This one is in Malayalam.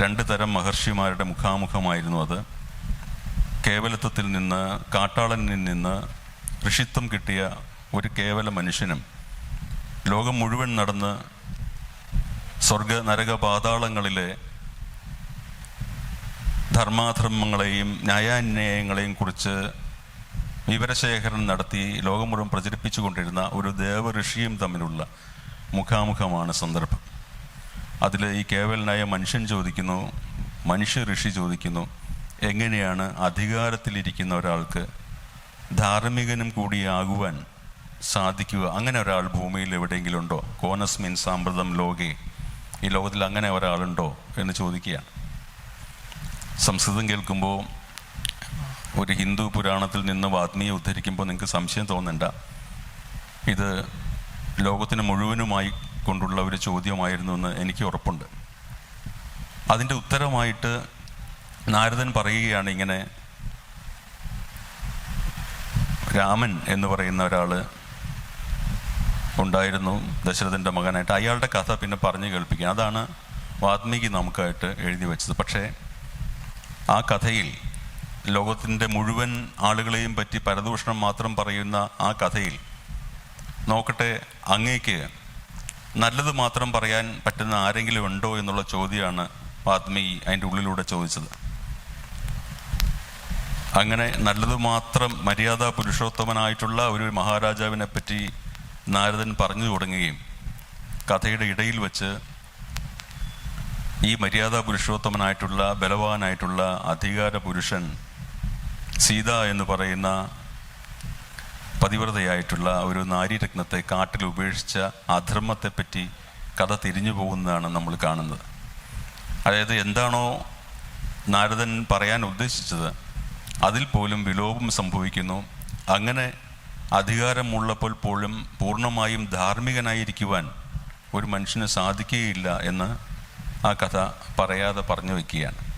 രണ്ട് തരം മഹർഷിമാരുടെ മുഖാമുഖമായിരുന്നു അത്. കേവലത്വത്തിൽ നിന്ന് കാട്ടാളനിൽ നിന്ന് ഋഷിത്വം കിട്ടിയ ഒരു കേവല മനുഷ്യനും ലോകം മുഴുവൻ നടന്ന് സ്വർഗ നരക പാതാളങ്ങളിലെ ധർമാധർമ്മങ്ങളെയും ന്യായാന്യായങ്ങളെയും കുറിച്ച് വിവരശേഖരണം നടത്തി ലോകം മുഴുവൻ പ്രചരിപ്പിച്ചുകൊണ്ടിരുന്ന ഒരു ദേവ ഋഷിയും തമ്മിലുള്ള മുഖാമുഖമാണ് സന്ദർഭം. അതിൽ ഈ കേവലനായ മനുഷ്യൻ ചോദിക്കുന്നു മനുഷ്യ ഋഷി ചോദിക്കുന്നു എങ്ങനെയാണ് അധികാരത്തിലിരിക്കുന്ന ഒരാൾക്ക് ധാർമ്മികനും കൂടിയാകുവാൻ സാധിക്കുക? അങ്ങനെ ഒരാൾ ഭൂമിയിൽ എവിടെയെങ്കിലും ഉണ്ടോ? കോനസ്മിൻ സാമ്പ്രതം ലോകെ ഈ ലോകത്തിൽ അങ്ങനെ ഒരാളുണ്ടോ എന്ന് ചോദിക്കുകയാണ്. സംസ്കൃതം കേൾക്കുമ്പോൾ ഒരു ഹിന്ദു പുരാണത്തിൽ നിന്ന് വാത്മീയെ ഉദ്ധരിക്കുമ്പോൾ നിങ്ങൾക്ക് സംശയം തോന്നണ്ട. ഇത് ലോകത്തിന് മുഴുവനുമായി കൊണ്ടുള്ള ഒരു ചോദ്യമായിരുന്നു എന്ന് എനിക്ക് ഉറപ്പുണ്ട്. അതിന്റെ ഉത്തരമായിട്ട് നാരദൻ പറയുകയാണ് ഇങ്ങനെ രാമൻ എന്ന് പറയുന്ന ഒരാൾ ഉണ്ടായിരുന്നു ദശരഥന്റെ മകനായിട്ട്. അയാളുടെ കഥ പിന്നെ പറഞ്ഞു കേൾപ്പിക്കുക അതാണ് വാത്മീകി നമുക്കായിട്ട് എഴുതി വെച്ചത്. പക്ഷേ ആ കഥയിൽ ലോകത്തിന്റെ മുഴുവൻ ആളുകളെയും പറ്റി പരദൂഷണം മാത്രം പറയുന്ന ആ കഥയിൽ നോക്കട്ടെ അങ്ങേക്ക് നല്ലത് മാത്രം പറയാൻ പറ്റുന്ന ആരെങ്കിലും ഉണ്ടോ എന്നുള്ള ചോദ്യമാണ് വാത്മീകി അതിന്റെ ഉള്ളിലൂടെ ചോദിച്ചത്. അങ്ങനെ നല്ലത് മാത്രം മര്യാദ പുരുഷോത്തമനായിട്ടുള്ള ഒരു മഹാരാജാവിനെ പറ്റി നാരദൻ പറഞ്ഞു തുടങ്ങുകയും കഥയുടെ ഇടയിൽ വച്ച് ഈ മര്യാദ പുരുഷോത്തമനായിട്ടുള്ള ബലവാനായിട്ടുള്ള അധികാര പുരുഷൻ സീത എന്ന് പറയുന്ന പതിവ്രതയായിട്ടുള്ള ഒരു നാരീരത്നത്തെ കാട്ടിൽ ഉപേക്ഷിച്ച അധർമ്മത്തെ പറ്റി കഥ തിരിഞ്ഞു പോകുന്നതാണ് നമ്മൾ കാണുന്നത്. അതായത് എന്താണോ നാരദൻ പറയാൻ ഉദ്ദേശിച്ചത് അതിൽ പോലും വിലോപം സംഭവിക്കുന്നു. അങ്ങനെ അധികാരമുള്ളപ്പോൾ പോലും പൂർണമായും ധാർമ്മികനായിരിക്കുവാൻ ഒരു മനുഷ്യന് സാധിക്കുകയില്ല എന്ന് ആ കഥ പറയാതെ പറഞ്ഞു വയ്ക്കുകയാണ്